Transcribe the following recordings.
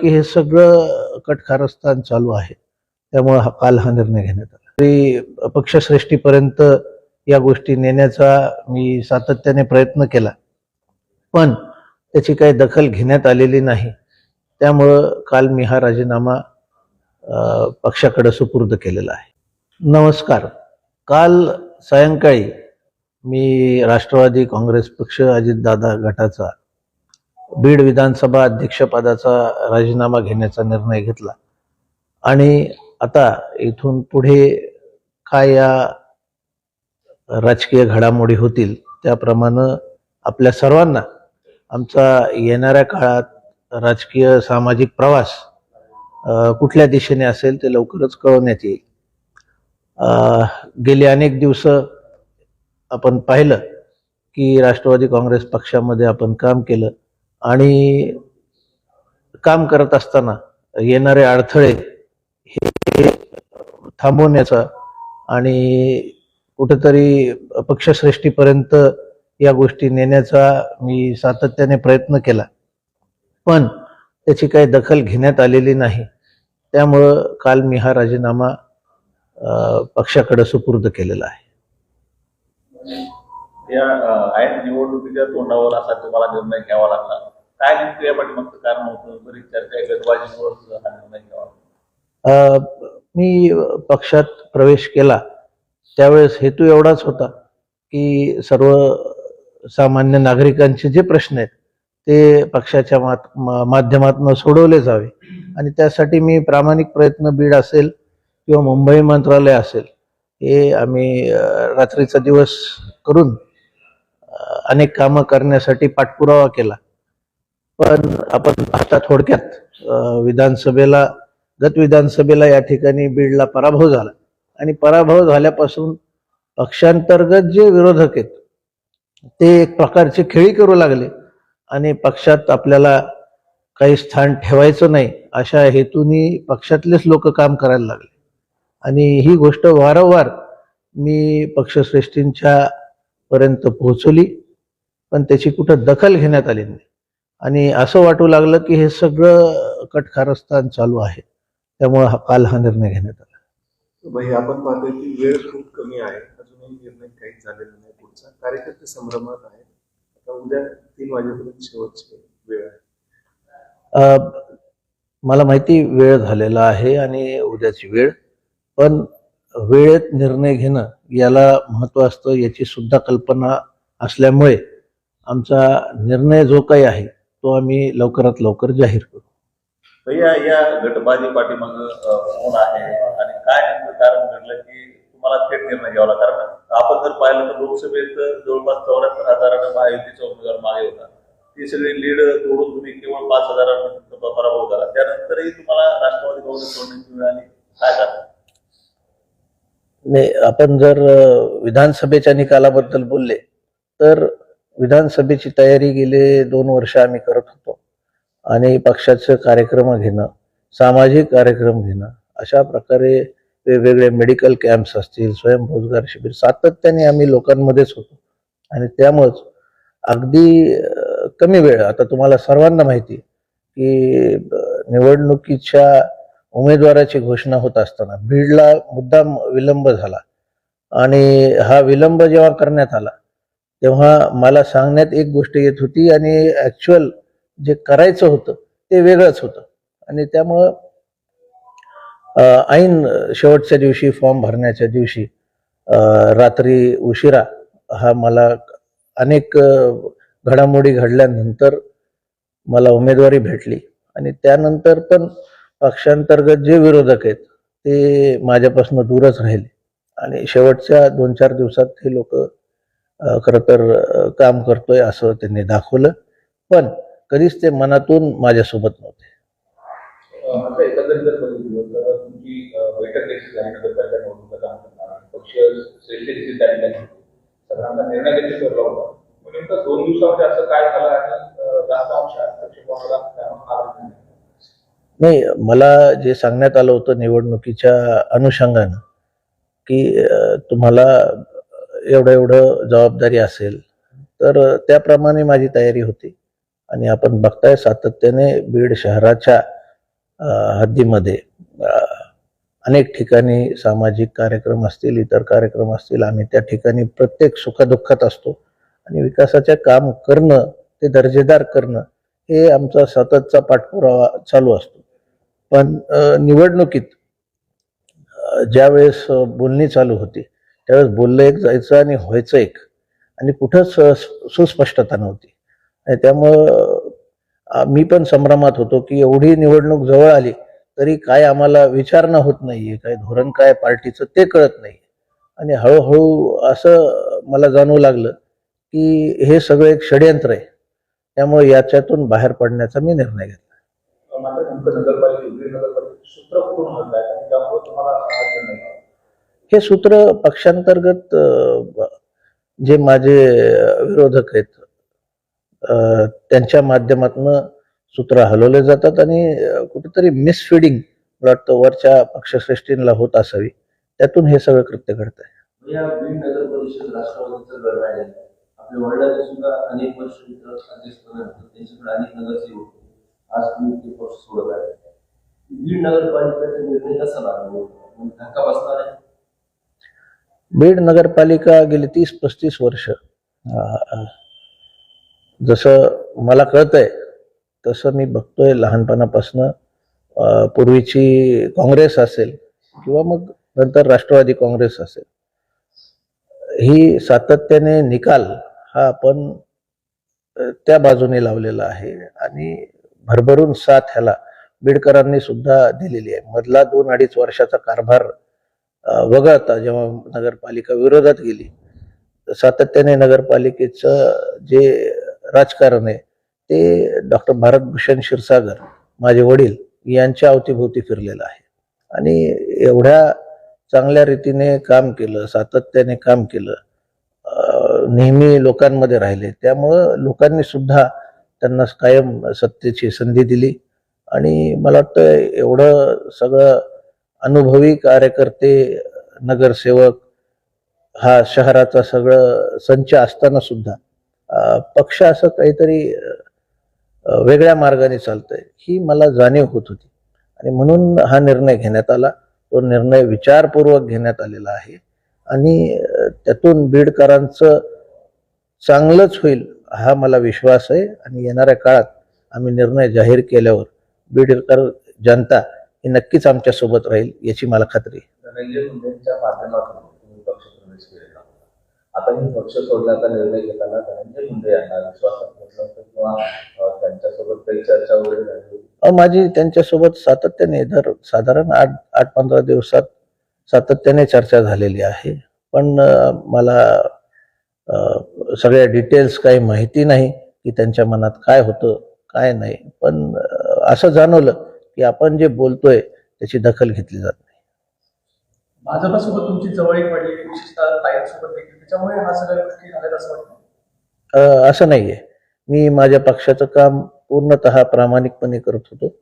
की हे सगळं कटकारस्थान चालू आहे. त्यामुळे हा काल हा निर्णय घेण्यात आला. तरी पक्षश्रेष्ठीपर्यंत या गोष्टी नेण्याचा मी सातत्याने प्रयत्न केला. पण त्याची काही दखल घेण्यात आलेली नाही. त्यामुळं काल मी हा राजीनामा पक्षाकडे सुपूर्द केलेला आहे. नमस्कार. काल सायंकाळी मी राष्ट्रवादी काँग्रेस पक्ष अजितदादा गटाचा बीड विधानसभा अध्यक्षपदाचा राजीनामा घेण्याचा निर्णय घेतला. आणि आता इथून पुढे काय या राजकीय घडामोडी होतील त्याप्रमाणे आपल्या सर्वांना आमचा येणाऱ्या काळात राजकीय सामाजिक प्रवास कुठल्या दिशेने असेल ते लवकरच कळवण्यात येईल. गेले गेली अनेक दिवस आपण पाहिलं की राष्ट्रवादी काँग्रेस पक्षामध्ये आपण काम केलं. आणि काम करत असताना येणारे अडथळे हे थांबवण्याचा आणि कुठेतरी पक्षश्रेष्ठीपर्यंत या गोष्टी नेण्याचा मी सातत्याने प्रयत्न केला. पण त्याची काही दखल घेण्यात आलेली नाही. त्यामुळं काल मी हा राजीनामा पक्षाकडे सुपूर्द केलेला आहे. या निवडणुकीच्या तोंडावर असा तुम्हाला निर्णय घ्यावा लागला? काय नेमकं या पाठीमागचं कारण होतं? बरीच चर्चा आहे हा निर्णय घ्यावा. अ, मी पक्षात प्रवेश केला त्यावेळेस हेतू एवढाच होता की सर्व सामान्य नागरिकांचे जे प्रश्न आहेत ते पक्षाच्या मात मा- माध्यमातून सोडवले जावे. आणि त्यासाठी मी प्रामाणिक प्रयत्न बीड असेल किंवा मुंबई मंत्रालय असेल हे आम्ही अ, रात्रीचा दिवस करून अ, अनेक कामं करण्यासाठी पाठपुरावा केला. पण आपण आता थोडक्यात विधानसभेला गत विधानसभेला या ठिकाणी बीडला पराभव झाला. आणि पराभव झाल्यापासून पक्षांतर्गत जे विरोधक आहेत ते एक प्रकारचे खेळी करू लागले. आणि पक्षात आपल्याला काही स्थान ठेवायचं नाही अशा हेतूनी पक्षातलेच लोक काम करायला लागले. आणि ही गोष्ट वारंवार मी पक्षश्रेष्ठींच्या पर्यंत पोहोचवली पण त्याची कुठं दखल घेण्यात आली नाही. आणि असं वाटू लागलं की हे सगळं कटकारस्थान चालू आहे. त्यामुळे हा काल हा निर्णय घेण्यात आला. आपण पाहतोय की वेळ खूप कमी आहे. अजूनही निर्णय काहीच झालेला नाही पुढचा. कार्यकर्ते संभ्रमात आहेत. आता उद्या तीन वाजेपर्यंत शेवटची वेळ आहे. अ, मला माहिती वेळ झालेला आहे आणि उद्याची वेळ. पण वेळेत निर्णय घेणं याला महत्त्व असतं याची सुद्धा कल्पना असल्यामुळे आमचा निर्णय जो काही आहे तो आम्ही लवकरात लवकर जाहीर करू. तर या या गटबाजी पाठीमाग कोण आहे आणि काय नेमकं कारण घडलं की तुम्हाला थेट निर्णय घ्यावा लागला? कारण आपण जर पाहिलं तर लोकसभेत जवळपास चौऱ्याहत्तर हजारानं महायुतीचा उमेदवार मागे होता. ती सगळी लीड तोडून तुम्ही केवळ पाच हजारांना तुमचा पराभव झाला त्यानंतरही तुम्हाला राष्ट्रवादी काँग्रेस सोडण्याची वेळ आली. काय कारण? नाही आपण जर विधानसभेच्या निकालाबद्दल बोलले तर विधानसभेची तयारी गेले दोन वर्ष आम्ही करत होतो. आणि पक्षाचं कार्यक्रम घेणं सामाजिक कार्यक्रम घेणं अशा प्रकारे वेगवेगळे मेडिकल कॅम्प्स असतील स्वयंरोजगार शिबिर सातत्याने आम्ही लोकांमध्येच होतो. आणि त्यामुळंच अगदी कमी वेळ आता तुम्हाला सर्वांना माहिती आहे की निवडणुकीच्या उमेदवाराची घोषणा होत असताना बीडला मुद्दाम विलंब झाला. आणि हा विलंब जेव्हा करण्यात आला तेव्हा मला सांगण्यात एक गोष्ट येत होती आणि ॲक्च्युअल जे करायचं होतं ते वेगळंच होतं. आणि त्यामुळं ऐन शेवटच्या दिवशी फॉर्म भरण्याच्या दिवशी रात्री उशिरा हा मला अनेक घडामोडी घडल्यानंतर मला उमेदवारी भेटली. आणि त्यानंतर पण पक्षांतर्गत जे विरोधक आहेत ते माझ्यापासून दूरच राहिले. आणि शेवटच्या दोन चार दिवसात हे लोक खर तर काम करतोय असं त्यांनी दाखवलं. पण कधीच ते मनातून माझ्यासोबत नव्हते. झाला. नाही? मला जे सांगण्यात आलं होतं निवडणुकीच्या अनुषंगानं की तुम्हाला एवढं एवढं जबाबदारी असेल तर त्याप्रमाणे माझी तयारी होती. आणि आपण बघताय सातत्याने बीड शहराच्या हद्दीमध्ये अनेक ठिकाणी सामाजिक कार्यक्रम असतील इतर कार्यक्रम असतील आम्ही त्या ठिकाणी प्रत्येक सुखदुःखात असतो. आणि विकासाचे काम करणं ते दर्जेदार करणं हे आमचा सततचा पाठपुरावा चालू असतो. पण निवडणुकीत ज्यावेळेस बोलणी चालू होती त्यावेळेस बोललं एक जायचं आणि व्हायचं एक. आणि कुठंच सुस्पष्टता नव्हती. आणि त्यामुळं मी पण संभ्रमात होतो की एवढी निवडणूक जवळ आली तरी काय आम्हाला विचारणा होत नाहीये काय धोरण काय पार्टीचं ते कळत नाही आणि हळूहळू असं मला जाणवू लागलं की हे सगळं एक षडयंत्र आहे. त्यामुळे याच्यातून बाहेर पडण्याचा मी निर्णय घेतला. मात्र सूत्र हे सूत्र पक्षांतर्गत जे माझे विरोधक आहेत त्यांच्या माध्यमातून सूत्र हलवले जातात आणि कुठेतरी मिसफिडिंग मला वाटतं वरच्या पक्षश्रेष्ठींना होत असावी. त्यातून हे सगळं कृत्य घडत आहे. बीड आज तुम्ही ते पक्ष सोडत आहे. बीड नगरपालिकेचा निर्णय कसा लागला? धक्का बसणार आहे? बीड नगरपालिका गेली तीस पस्तीस वर्ष. जसं मला कळतंय तसं मी बघतोय लहानपणापासनं. पूर्वीची काँग्रेस असेल किंवा मग नंतर राष्ट्रवादी काँग्रेस असेल. ही सातत्याने निकाल हा आपण त्या बाजूने लावलेला आहे आणि भरभरून साथ ह्याला बीडकरांनी सुद्धा दिलेली आहे. मधला दोन अडीच वर्षाचा कारभार वगळता जेव्हा नगरपालिका विरोधात गेली सातत्याने नगरपालिकेचं जे राजकारण आहे ते डॉक्टर भारतभूषण क्षीरसागर माझे वडील यांच्या अवतीभोवती फिरलेलं आहे. आणि एवढ्या चांगल्या रीतीने काम केलं सातत्याने काम केलं नेहमी लोकांमध्ये राहिले त्यामुळं लोकांनी सुद्धा त्यांना कायम सत्तेची संधी दिली. आणि मला वाटतं एवढं सगळं अनुभवी कार्यकर्ते नगरसेवक हा शहराचा सगळं संच असताना सुद्धा पक्ष असं काहीतरी वेगळ्या मार्गाने चालतंय ही मला जाणीव होत होती. आणि म्हणून हा निर्णय घेण्यात आला. तो निर्णय विचारपूर्वक घेण्यात आलेला आहे. आणि त्यातून बीडकरांचं चांगलंच होईल हा मला विश्वास आहे. आणि येणाऱ्या काळात आम्ही निर्णय जाहीर केल्यावर बीडकर जनता ही नक्कीच आमच्यासोबत राहील याची मला खात्री आता ही पक्ष सोडण्याचा निर्णय घेताना धनंजय मुंडे यांना विश्वासात घेतलं होतं किंवा त्यांच्यासोबत काही चर्चा वगैरे झाली होती? अ, माझी त्यांच्यासोबत सातत्याने दर साधारण आठ आठ पंधरा दिवसात सातत्याने चर्चा झालेली आहे. पण मला सगळ्या डिटेल्स काही माहिती नाही की त्यांच्या मनात काय होतं काय नाही. पण असं जाणवलं की आपण जे बोलतोय त्याची दखल घेतली जात नाही. भाजपासोबत तुमची जवळीक वाढली विशेषतः ताईंसोबत देखील. त्याच्यामुळे हा सगळ्या गोष्टी झाल्यात असं वाटतं? अ, असं नाहीये. मी माझ्या पक्षाचं काम पूर्णतः प्रामाणिकपणे करत होतो.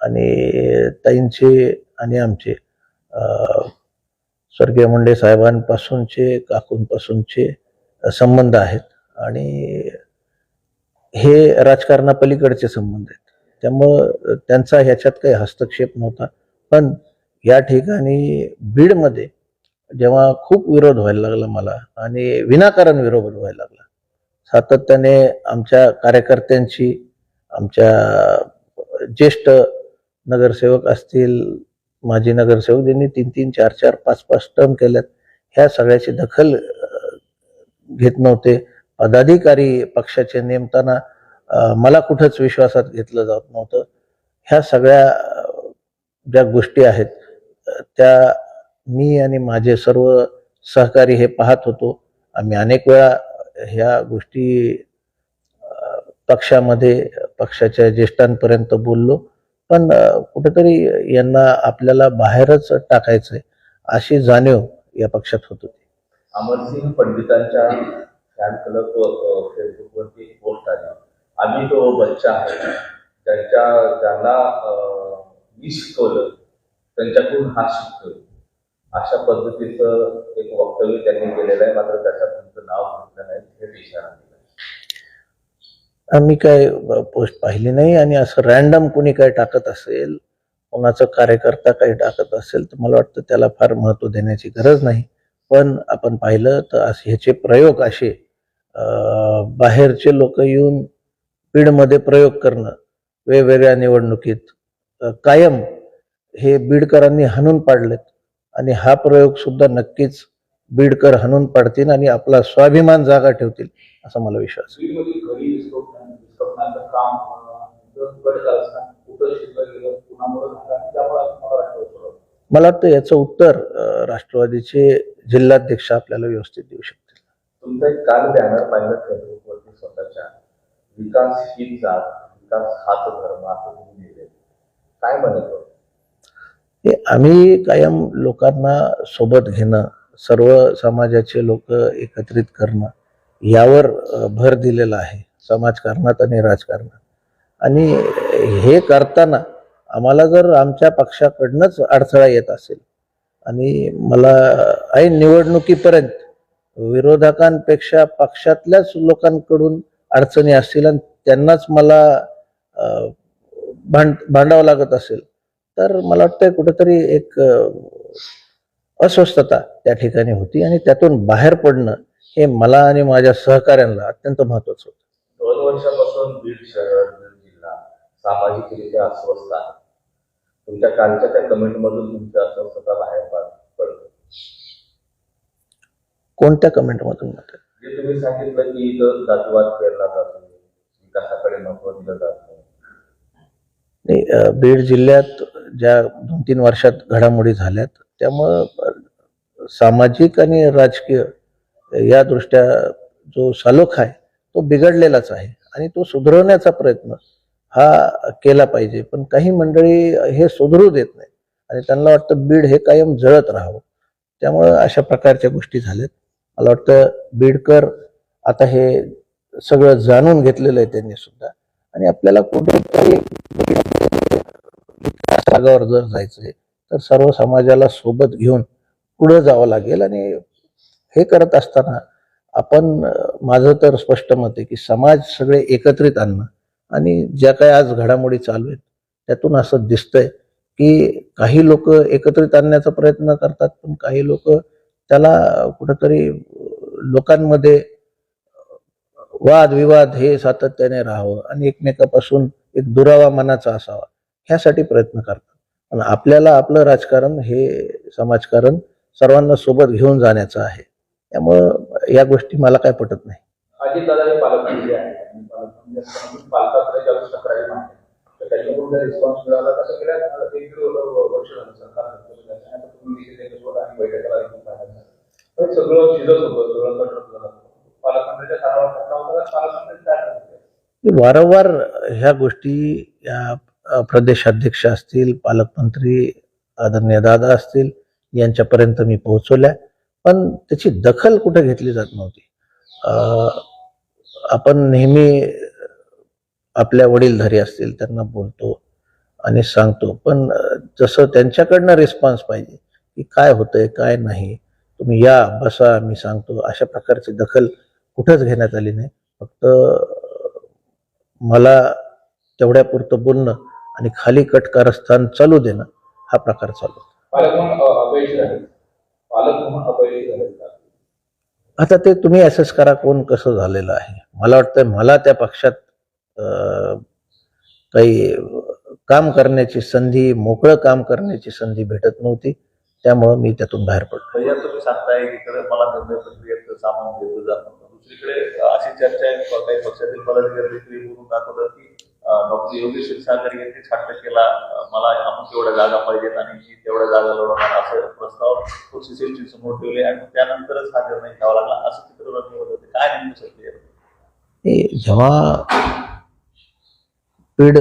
आणि ताईंचे आणि आमचे स्वर्गीय मुंडे साहेबांपासूनचे काकूंपासूनचे संबंध आहेत. आणि हे राजकारणापलीकडचे संबंध आहेत. त्यामुळं त्यांचा ह्याच्यात काही हस्तक्षेप नव्हता. पण या ठिकाणी बीडमध्ये जेव्हा खूप विरोध व्हायला लागला मला आणि विनाकारण विरोध व्हायला लागला सातत्याने आमच्या कार्यकर्त्यांची आमच्या ज्येष्ठ नगरसेवक असतील माजी नगरसेवक ज्यांनी तीन तीन चार चार पाच पाच टर्म केल्यात. ह्या सगळ्याची दखल घेत नव्हते. पदाधिकारी पक्षाचे नेमताना मला कुठंच विश्वासात घेतलं जात नव्हतं. ह्या सगळ्या ज्या गोष्टी आहेत त्या मी आणि माझे सर्व सहकारी हे पाहत होतो. आम्ही अनेक वेळा ह्या गोष्टी पक्षामध्ये पक्षाच्या ज्येष्ठांपर्यंत बोललो. पण कुठेतरी यांना आपल्याला बाहेरच टाकायचंय अशी जाणीव या पक्षात होत होती. अमरसिंग पंडितांच्या फॅन क्लब फेसबुकवरती पोस्ट आली. आम्ही तो बच्चा आहे. ज्यांच्या ज्यांना मी शिकवलं त्यांच्याकडून हा शिकतो अशा पद्धतीचं एक वक्तव्य त्यांनी केलेलं आहे. मात्र त्याच्यात तुमचं नाव घेतलं नाही हे इशारा आम्ही काय पोस्ट पाहिली नाही आणि असं रॅन्डम कुणी काय टाकत असेल कोणाचा कार्यकर्ता काही टाकत असेल तर मला वाटतं त्याला फार महत्त्व देण्याची गरज नाही. पण आपण पाहिलं तर असे ह्याचे प्रयोग असे अं, बाहेरचे लोक येऊन बीडमध्ये प्रयोग करणं वेगवेगळ्या निवडणुकीत कायम हे बीडकरांनी हाणून पाडलेत. आणि हा प्रयोग सुद्धा नक्कीच बीडकर हाणून पाडतील आणि आपला स्वाभिमान जागा ठेवतील असा मला विश्वास. मला वाटतं याचं उत्तर राष्ट्रवादीचे जिल्हाध्यक्ष आपल्याला व्यवस्थित देऊ शकतील. तुमचा एक काल बॅनर पाहिलं फेसबुकवरती स्वतःच्या. विकास जात विकास हाच धर्म असं तुम्ही लिहिले काय म्हणत हे आम्ही कायम लोकांना सोबत घेणं सर्व समाजाचे लोक एकत्रित करणं यावर भर दिलेला आहे समाजकारणात आणि राजकारणात. आणि हे करताना आम्हाला जर आमच्या पक्षाकडनंच अडथळा येत असेल आणि मला ऐन निवडणुकीपर्यंत विरोधकांपेक्षा पक्षातल्याच लोकांकडून अडचणी असतील आणि त्यांनाच मला भांड भांडावं लागत असेल तर मला वाटतं कुठेतरी एक अस्वस्थता त्या ठिकाणी होती आणि त्यातून बाहेर पडणं हे मला आणि माझ्या सहकाऱ्यांना अत्यंत महत्वाचं होतं. दोन वर्षापासून बीड शहर जिल्हा सामाजिकरित्या अस्वस्थ आहे. तुमच्या कालच्या त्या कमेंटमधून तुमची अस्वस्थता बाहेर पड- पडते कोणत्या कमेंटमधून? म्हणतात जे तुम्ही सांगितलं की इथं जातीवाद केला जातो विकासाकडे महत्त्व दिलं जात नाही नाही, अ, बीड जिल्ह्यात ज्या दोन तीन वर्षात घडामोडी झाल्यात त्यामुळं सामाजिक आणि राजकीय या दृष्ट्या जो सालोख आहे तो बिघडलेलाच आहे आणि तो सुधारवण्याचा प्रयत्न हा केला पाहिजे. पण काही मंडळी हे सुधरू देत नाही आणि त्यांना वाटतं बीड हे कायम जळत राहावं. त्यामुळं अशा प्रकारच्या गोष्टी झाल्यात. मला वाटतं बीडकर आता हे सगळं जाणून घेतलेलं आहे त्यांनी सुद्धा. आणि आपल्याला कुठेतरी मार्गावर जर जायचंय तर सर्व समाजाला सोबत घेऊन पुढे जावं लागेल. आणि हे करत असताना आपण माझं तर स्पष्ट मत आहे की समाज सगळे एकत्रित आणणं आणि ज्या काही आज घडामोडी चालू आहेत त्यातून असं दिसतंय की काही लोक एकत्रित आणण्याचा प्रयत्न करतात पण काही लोक त्याला कुठंतरी लोकांमध्ये वाद विवाद हे सातत्याने राहावं आणि एकमेकापासून एक दुरावा मनाचा असावा. ह्यासाठी प्रयत्न करतात. पण आपल्याला आपलं राजकारण हे समाजकारण सर्वांना सोबत घेऊन जाण्याचं आहे. त्यामुळं या गोष्टी मला काय पटत नाही. आणि आणि वारंवार ह्या गोष्टी या प्रदेशाध्यक्ष असतील पालकमंत्री आदरणीय दादा असतील यांच्यापर्यंत मी पोहोचवल्या. पण त्याची दखल कुठे घेतली जात नव्हती. आपण नेहमी आपल्या वडीलधारी असतील त्यांना बोलतो आणि सांगतो. पण जसं त्यांच्याकडनं रिस्पॉन्स पाहिजे की काय होतंय काय नाही तुम्ही या बसा मी सांगतो अशा प्रकारची दखल कुठंच घेण्यात आली नाही. फक्त मला तेवढ्यापुरतं बोलणं आणि खाली कट कारस्थान चालू देणं हा प्रकार चालू? आता ते तुम्ही असेस करा कोण कसं झालेलं आहे. मला वाटतं मला त्या पक्षात काही काम करण्याची संधी मोकळं काम करण्याची संधी भेटत नव्हती. त्यामुळं मी त्यातून बाहेर पडलो. भैया तुम्ही सांगताय एकीकडे मला निर्णय प्रक्रियेत सामावून घेतलं जात नव्हतं. दुसरीकडे अशी चर्चा आहे क- काही पक्षातील पदाधिकारी दाखवतात की डॉक्टर योगेश क्षीरसागर यांनी हट्ट केला. मला आपण तेवढ्या जागा पाहिजेत आणि मी तेवढ्या जागा लढवणार असं प्रस्ताव पक्ष समोर ठेवले आणि त्यानंतरच हा निर्णय घ्यावा लागला. असं चित्र रंगवलं होतं काय नेमकं सत्य जेव्हा बीड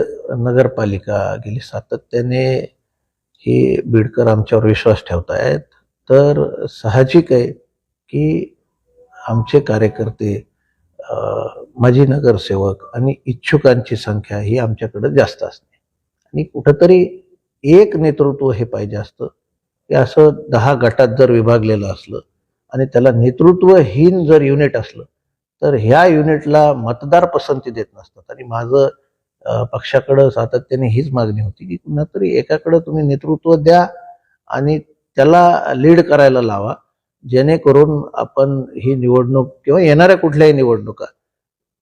नगरपालिका गेली सातत्याने हे बीडकर आमच्यावर विश्वास ठेवतायत. तर साहजिक आहे की आमचे कार्यकर्ते माजी नगरसेवक आणि इच्छुकांची संख्या ही आमच्याकडे जास्त असते. आणि कुठंतरी एक नेतृत्व हे पाहिजे असतं. की असं दहा गटात जर विभागलेलं असलं आणि त्याला नेतृत्वहीन जर युनिट असलं तर ह्या युनिटला मतदार पसंती देत नसतात. आणि माझं पक्षाकडं सातत्याने हीच मागणी होती की कुणातरी एकाकडं तुम्ही नेतृत्व द्या आणि त्याला लीड करायला लावा. जेणेकरून आपण ही निवडणूक किंवा येणाऱ्या कुठल्याही निवडणुका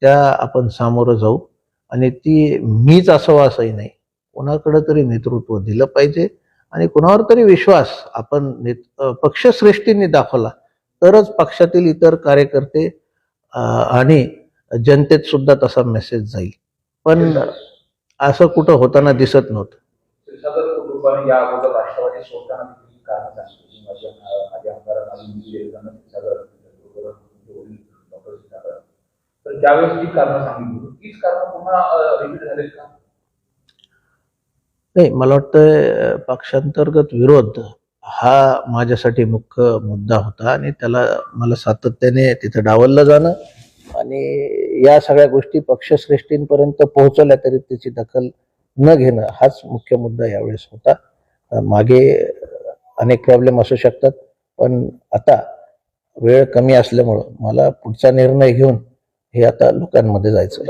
त्या आपण सामोरं जाऊ. आणि ती मीच असावं असंही नाही. कोणाकडं तरी नेतृत्व दिलं पाहिजे आणि कुणावर तरी विश्वास आपण नेत पक्षश्रेष्ठींनी दाखवला तरच पक्षातील इतर कार्यकर्ते आणि जनतेत सुद्धा तसा मेसेज जाईल. पण असं कुठं होताना दिसत नव्हतं. तर त्यावेळेस जी सांगितली तीच पुन्हा रिपीट का? नाही मला वाटतं पक्षांतर्गत विरोध हा माझ्यासाठी मुख्य मुद्दा होता आणि त्याला मला सातत्याने तिथं डावललं जाणं आणि या सगळ्या गोष्टी पक्षश्रेष्ठींपर्यंत पोहोचवल्या तरी त्याची दखल न घेणं हाच मुख्य मुद्दा यावेळेस होता. मागे अनेक प्रॉब्लेम असू शकतात. पण आता वेळ कमी असल्यामुळं मला पुढचा निर्णय घेऊन हे आता लोकांमध्ये जायचं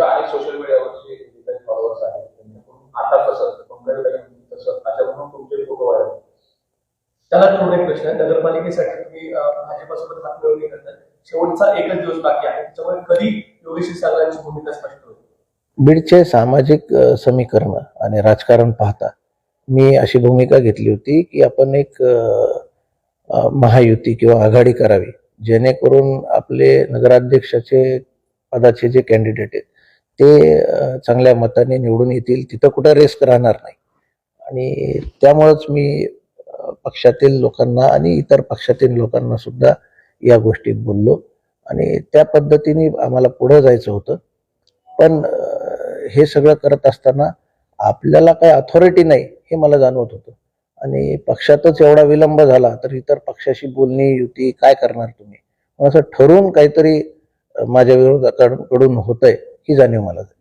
त्याला थोडा एक प्रश्न आहे. नगरपालिकेसाठी तुम्ही भाजपसोबत हातमिळवणी करतात शेवटचा एकच दिवस बाकी आहे. त्याच्यामुळे कधी योगेश भूमिका स्पष्ट होईल? बीडचे सामाजिक समीकरण आणि राजकारण पाहता मी अशी भूमिका घेतली होती की आपण एक महायुती किंवा आघाडी करावी जेणेकरून आपले नगराध्यक्षाचे पदाचे जे कॅन्डिडेट आहेत ते चांगल्या मताने निवडून येतील. तिथं कुठं रिस्क राहणार नाही. आणि त्यामुळंच मी पक्षातील लोकांना आणि इतर पक्षातील लोकांना सुद्धा या गोष्टीत बोललो. आणि त्या पद्धतीने आम्हाला पुढं जायचं होतं. पण हे सगळं करत असताना आपल्याला काय अथॉरिटी नाही हे मला जाणवत होतं. आणि पक्षातच एवढा विलंब झाला तर इतर पक्षाशी बोलणी युती काय करणार तुम्ही? असं ठरवून काहीतरी माझ्या विरोधाकडून होतंय ही जाणीव मला झाली.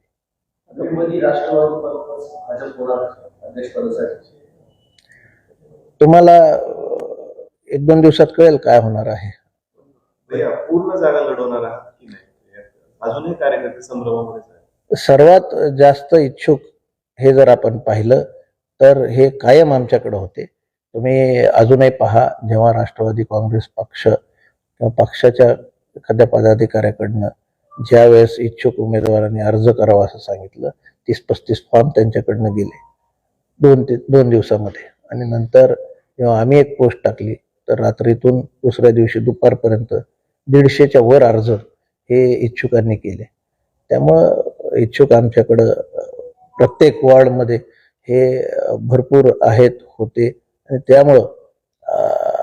तुम्हाला एक दोन दिवसात कळेल काय होणार आहे. पूर्ण जागा लढवणार आहात की नाही? अजूनही कार्यकर्ते संभ्रमामध्येच आहेत. सर्वात जास्त इच्छुक हे जर आपण पाहिलं तर हे कायम आमच्याकडे होते. तुम्ही अजूनही पहा जेव्हा राष्ट्रवादी काँग्रेस पक्ष किंवा पक्षाच्या एखाद्या पदाधिकाऱ्याकडनं ज्या वेळेस इच्छुक उमेदवारांनी अर्ज करावा असं सांगितलं तीस पस्तीस फॉर्म त्यांच्याकडनं गेले. दोन ते दोन दिवसामध्ये. आणि नंतर जेव्हा आम्ही एक पोस्ट टाकली तर रात्रीतून दुसऱ्या दिवशी दुपारपर्यंत दीडशेच्या वर अर्ज हे इच्छुकांनी केले. त्यामुळं इच्छुक आमच्याकडं प्रत्येक वॉर्डमध्ये हे भरपूर आहेत होते. आणि त्यामुळं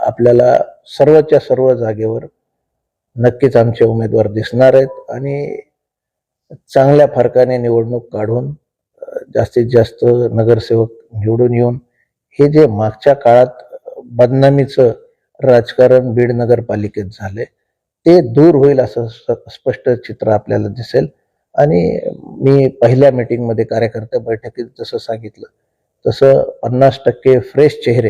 आपल्याला सर्वच्या सर्व जागेवर नक्कीच आमचे उमेदवार दिसणार आहेत. आणि चांगल्या फरकाने निवडणूक काढून जास्तीत जास्त नगरसेवक निवडून येऊन हे जे मागच्या काळात बदनामीचं राजकारण बीड नगरपालिकेत झाले ते दूर होईल असं स्पष्ट चित्र आपल्याला दिसेल. आणि मी पहिल्या मीटिंगमध्ये कार्यकर्त्या बैठकीत जसं सांगितलं तसं पन्नास टक्के फ्रेश चेहरे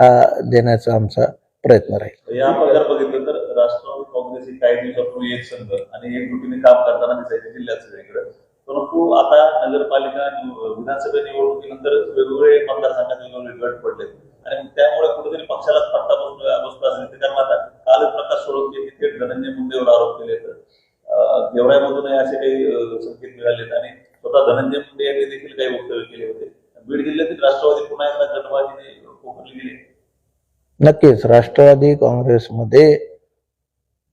हा देण्याचा आमचा प्रयत्न राहील. या प्रकार बघितलं तर राष्ट्रवादी काँग्रेस ही काही दिवसापूर्वी एक संघ आणि एक जुटीने काम करताना दिसायचे जिल्ह्यात सगळीकडे. परंतु आता नगरपालिका निव- विधानसभा निवडणुकीनंतर वेगवेगळे मतदारसंघात वेगवेगळे गट पडले आणि त्यामुळे कुठेतरी पक्षालाच फटका बसतो बसतो असं कारण आता काल प्रकाश सोळंके हे थेट धनंजय मुंडेवर आरोप केले तर. गेवराईमधूनही असे काही संकेत मिळालेत आणि स्वतः धनंजय मुंडे यांनी देखील काही वक्तव्य केले होते. बीड जिल्ह्यातील राष्ट्रवादी पुन्हा एकदा जनवादीने पोखरली गेली. नक्कीच राष्ट्रवादी काँग्रेसमध्ये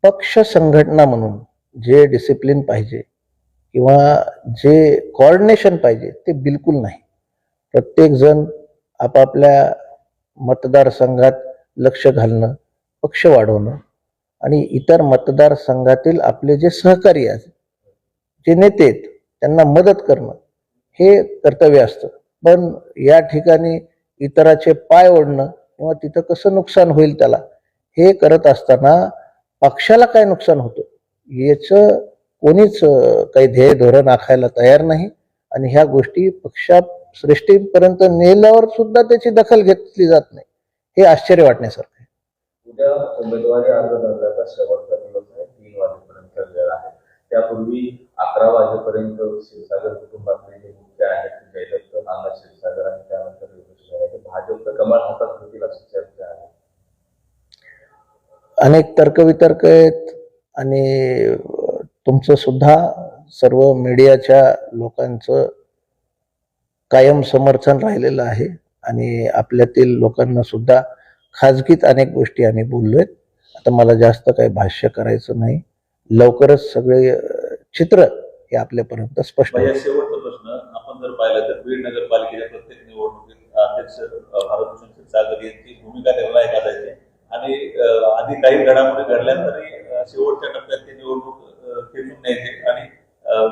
पक्ष संघटना म्हणून जे डिसिप्लिन पाहिजे किंवा जे कॉर्डिनेशन पाहिजे ते बिलकुल नाही. प्रत्येक जण आपापल्या मतदारसंघात लक्ष घालणं पक्ष वाढवणं आणि इतर मतदारसंघातील आपले जे सहकारी आहेत जे नेते आहेत त्यांना मदत करणं हे कर्तव्य असतं. पण या ठिकाणी इतराचे पाय ओढणं किंवा तिथं कसं नुकसान होईल त्याला हे करत असताना पक्षाला काय नुकसान होतं? याचं कोणीच काही ध्येय धोरण आखायला तयार नाही आणि ह्या गोष्टी पक्षा सृष्टीपर्यंत नेल्यावर सुद्धा त्याची दखल घेतली जात नाही. हे आश्चर्य वाटण्यासारखं. उद्या उमेदवारी अर्ज भरण्याचा शेवटचा दिवस आहे तीन वाजेपर्यंत ठरलेला आहे. त्यापूर्वी अकरा वाजेपर्यंत क्षीरसागर कुटुंबातले जे मुख्य आहेत जयदत्त नाना क्षीरसागर आणि त्यानंतर योगेश आहे भाजपचं कमळ हातात घेतील अशी चर्चा आहे. अनेक तर्कवितर्क आहेत आणि तुमचं सुद्धा सर्व मीडियाच्या लोकांचं कायम समर्थन राहिलेलं आहे आणि आपल्यातील लोकांना सुद्धा खाजगीत अनेक गोष्टी आम्ही बोललोय. आता मला जास्त काही भाष्य करायचं नाही. लवकरच सगळे चित्र हे आपल्यापर्यंत स्पष्ट. शेवटचा प्रश्न आपण जर पाहिलं तर बीड नगरपालिकेच्या प्रत्येक निवडणुकीत अध्यक्ष भारतभूषण यांची भूमिका निर्णायक असायची आणि आधी काही घडामोडी घडल्या तरी शेवटच्या टप्प्यात ती निवडणूक खेचून न्यायचे आणि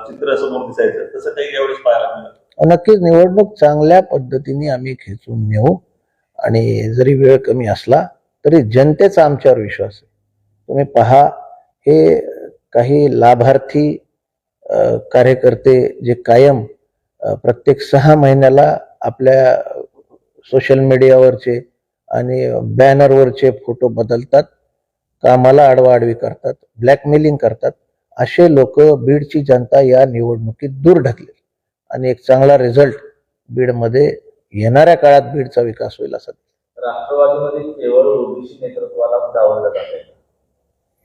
चित्र समोर दिसायचं. तसं काही यावेळेस पाहायला मिळालं. नक्कीच निवडणूक चांगल्या पद्धतीने आम्ही खेचून नेऊ. आणि जरी वेळ कमी असला तरी जनतेचा आमच्यावर विश्वास आहे. तुम्ही पहा हे काही लाभार्थी कार्यकर्ते जे कायम प्रत्येक सहा महिन्याला आपल्या सोशल मीडियावरचे आणि बॅनरवरचे फोटो बदलतात कामाला आडवाआडवी करतात ब्लॅकमेलिंग करतात असे लोक बीडची जनता या निवडणुकीत दूर ढकलेल आणि एक चांगला रिझल्ट बीडमध्ये येणाऱ्या काळात बीडचा विकास होईल असं. राष्ट्रवादीमध्ये केवळ ओबीसी नेतृत्वाला जात आहे.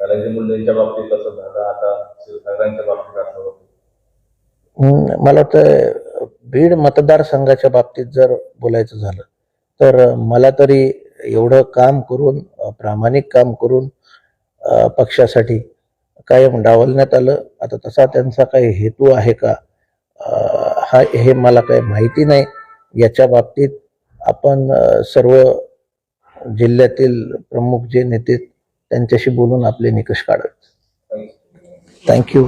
धनंजय मुंडेंच्या बाबतीत असं झालं आता क्षीरसागरांच्या बाबतीत असं होतं. हम्म, मला वाटतं बीड मतदारसंघाच्या बाबतीत जर बोलायचं झालं तर मला तरी एवढं काम करून प्रामाणिक काम करून पक्षासाठी कायम डावलण्यात आलं. आता तसा त्यांचा काही हेतू आहे का? हा हे मला काही माहिती नाही. याच्या बाबतीत आपण सर्व जिल्ह्यातील प्रमुख जे नेते त्यांच्याशी बोलून आपले निकष काढावेत पण थँक्यू.